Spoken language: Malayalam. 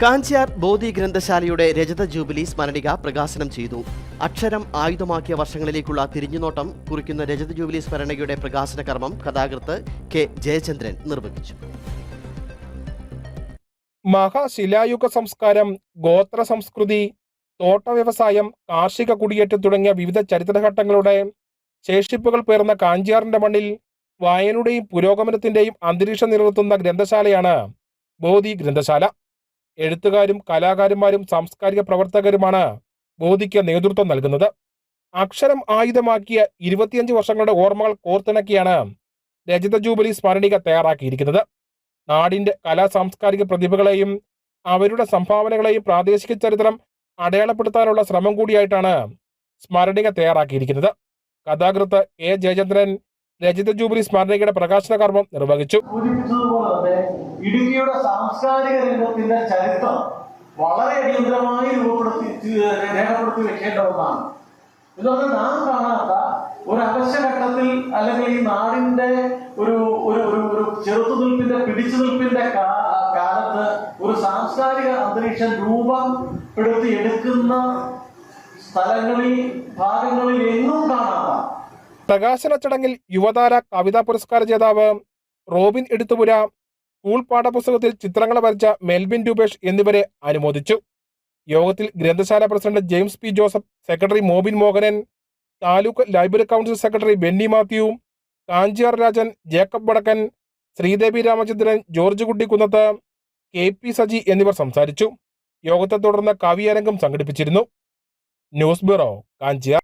കാഞ്ചിയാർ ബോധി ഗ്രന്ഥശാലയുടെ രജത ജൂബിലി സ്മരണിക പ്രകാശനം ചെയ്തു. അക്ഷരം ആയുധമാക്കിയ വർഷങ്ങളിലേക്കുള്ള തിരിഞ്ഞുനോട്ടം കുറിക്കുന്ന രജത ജൂബിലി സ്മരണികയുടെ പ്രകാശന കർമ്മം കഥാകൃത്ത് കെ. ജയചന്ദ്രൻ നിർവഹിച്ചു. മഹാശിലായുഗ സംസ്കാരം ഗോത്ര സംസ്കൃതി തോട്ട വ്യവസായം കാർഷിക കുടിയേറ്റം തുടങ്ങിയ വിവിധ ചരിത്രഘട്ടങ്ങളുടെ ശേഷിപ്പുകൾ പേർന്ന കാഞ്ചിയാറിന്റെ മണ്ണിൽ വായനയുടെയും പുരോഗമനത്തിന്റെയും അന്തരീക്ഷം നിലനിർത്തുന്ന ഗ്രന്ഥശാലയാണ് ബോധി ഗ്രന്ഥശാല. എഴുത്തുകാരും കലാകാരന്മാരും സാംസ്കാരിക പ്രവർത്തകരുമാണ് ബോധിക്ക് നേതൃത്വം നൽകുന്നത്. അക്ഷരം ആയുധമാക്കിയ ഇരുപത്തിയഞ്ച് വർഷങ്ങളുടെ ഓർമ്മകൾ കോർത്തിണക്കിയാണ് രജത ജൂബിലി സ്മരണിക തയ്യാറാക്കിയിരിക്കുന്നത്. നാടിന്റെ കലാ സാംസ്കാരിക പ്രതിഭകളെയും അവരുടെ സംഭാവനകളെയും പ്രാദേശിക ചരിത്രം അടയാളപ്പെടുത്താനുള്ള ശ്രമം കൂടിയായിട്ടാണ് സ്മരണിക തയ്യാറാക്കിയിരിക്കുന്നത്. കഥാകൃത്ത് എ ജയചന്ദ്രൻ രജിത ജൂബിലി സ്മാരകയുടെ പ്രകാശന കർമ്മം നിർവഹിച്ചു. ഇടുക്കിയുടെ സാംസ്കാരിക രംഗത്തിന്റെ ചരിത്രം വളരെ അടിയന്തരമായി രൂപപ്പെടുത്തി രേഖപ്പെടുത്തി വെക്കേണ്ട ഒന്നാണ്. ഇതൊക്കെ നാം കാണാത്ത ഒരു അവശ്യഘട്ടത്തിൽ അല്ലെങ്കിൽ ഈ നാടിന്റെ ഒരു ഒരു ഒരു ചെറുത്തുനിൽപ്പിന്റെ പിടിച്ചുനിൽപ്പിന്റെ നിൽപ്പിന്റെ കാലത്ത് ഒരു സാംസ്കാരിക അന്തരീക്ഷം രൂപപ്പെടുത്തി എടുക്കുന്ന സ്ഥലങ്ങളിൽ ഭാഗങ്ങളിൽ എങ്ങും കാണാത്ത പ്രകാശന ചടങ്ങിൽ യുവതാര കവിതാ പുരസ്കാര ജേതാവ് റോബിൻ എടുത്തുപുര സ്കൂൾ പാഠപുസ്തകത്തിൽ ചിത്രങ്ങൾ വരച്ച മെൽബിൻ രൂപേഷ് എന്നിവരെ അനുമോദിച്ചു. യോഗത്തിൽ ഗ്രന്ഥശാല president James P Joseph secretary Mobin Mohanan taluk library council secretary Benny Mathew Kanchiyar Rajan Jacob Vadakkan Sreedevi Ramachandran George കുട്ടി കുന്നത്ത് കെ പി സജി എന്നിവർ സംസാരിച്ചു. യോഗത്തെ തുടർന്ന് കവിയരംഗം സംഘടിപ്പിച്ചിരുന്നു. News bureau Kanchiyar.